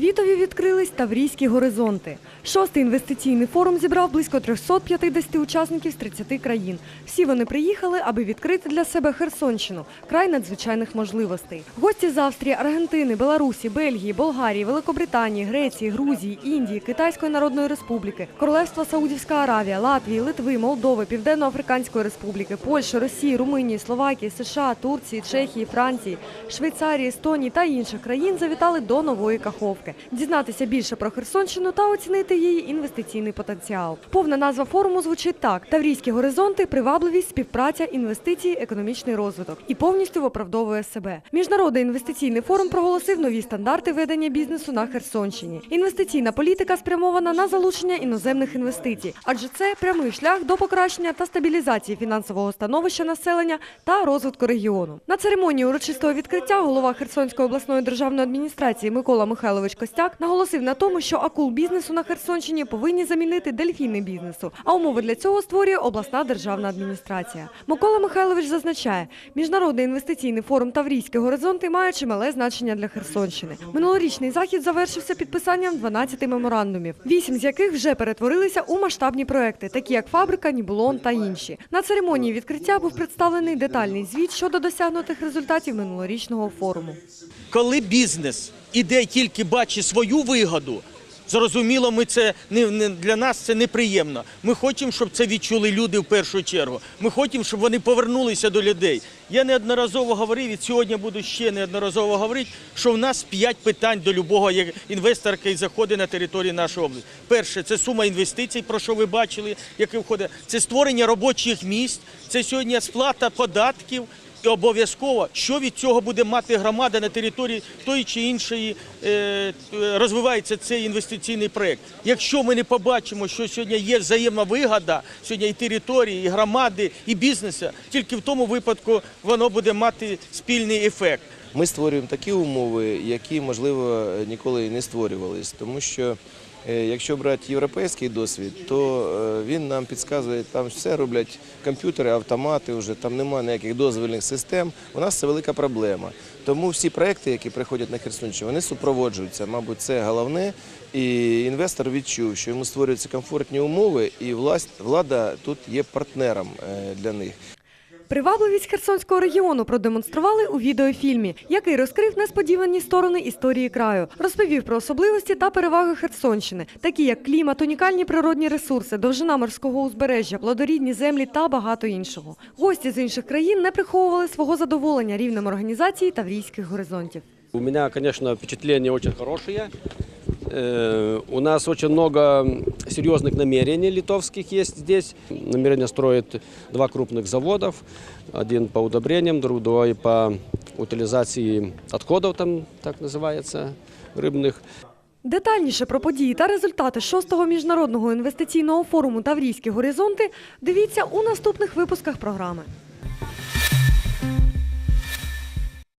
Світові відкрились Таврійські горизонти. Шостий інвестиційний форум зібрав близько 350 учасників з 30 країн. Всі вони приїхали, аби відкрити для себе Херсонщину, край надзвичайних можливостей. Гості з Австрії, Аргентини, Беларусі, Бельгії, Болгарії, Великобританії, Греції, Грузії, Індії, Китайської Народної Республіки, Королевства Саудівська Аравія, Латвії, Литви, Молдови, Південно-Африканської Республіки, Польщі, Росії, Румунії, Словакії, США, Турції, Чехії, Франції, Швейцарії, Естонії та інших країн завітали до нової Каховки. Дізнатися більше про Херсонщину та оцінити її інвестиційний потенціал. Повна назва форуму звучить так: Таврійські горизонти, привабливість, співпраця, інвестиції, економічний розвиток і повністю виправдовує себе. Міжнародний інвестиційний форум проголосив нові стандарти ведення бізнесу на Херсонщині. Інвестиційна політика спрямована на залучення іноземних інвестицій, адже це прямий шлях до покращення та стабілізації фінансового становища населення та розвитку регіону. На церемонії урочистого відкриття голова Херсонської обласної державної адміністрації Микола Михайлович Костяк наголосив на тому, що акул бізнесу на Херсонщині повинні замінити дельфіни бізнесу. А умови для цього створює обласна державна адміністрація. Микола Михайлович зазначає, міжнародний інвестиційний форум Таврійські горизонти має чимале значення для Херсонщини. Минулорічний захід завершився підписанням 12 меморандумів, вісім з яких вже перетворилися у масштабні проекти, такі як фабрика, Нібулон та інші. На церемонії відкриття був представлений детальний звіт щодо досягнутих результатів минулорічного форуму. коли бізнес іде тільки бачить свою вигоду, зрозуміло, ми це не, не для нас це неприємно. Ми хочемо, щоб це відчули люди в першу чергу. Ми хочемо, щоб вони повернулися до людей. Я неодноразово говорив і сьогодні буду ще неодноразово говорити, що в нас п'ять питань до любого інвестора, який заходить на територію нашої області. Перше це сума інвестицій, про що ви бачили, яке входить. Це створення робочих місць, це сьогодні сплата податків. Обов'язково, що від цього буде мати громада на території тої чи іншої е, е, розвивається цей інвестиційний проєкт. Якщо ми не побачимо, що сьогодні є взаємна вигода сьогодні і території, і громади, і бізнесу, тільки в тому випадку воно буде мати спільний ефект. Ми створюємо такі умови, які, можливо, ніколи і не створювались. Тому що якщо брати європейський досвід, то е, він нам підказує, там все роблять комп'ютери, автомати, вже там немає ніяких дозвільних систем. У нас це велика проблема. Тому всі проекти, які приходять на Херсонщину, вони супроводжуються. Мабуть, це головне. І інвестор відчув, що йому створюються комфортні умови, і влада тут є партнером е, для них. Привабливість Херсонського регіону продемонстрували у відеофільмі, який розкрив несподівані сторони історії краю, розповів про особливості та переваги Херсонщини, такі як клімат, унікальні природні ресурси, довжина морського узбережжя, плодорідні землі та багато іншого. Гості з інших країн не приховували свого задоволення рівнем організації Таврійських горизонтів. У меня, конечно, впечатления очень хорошие. Э, У нас очень много серьезных намерений литовских есть здесь. Намерение строить два крупных заводов. Один по удобрениям, другой по утилизации отходов, там так называется, рыбных. Детальніше про події та результати шостого міжнародного інвестиційного форуму Таврійські горизонти дивіться у наступних випусках програми.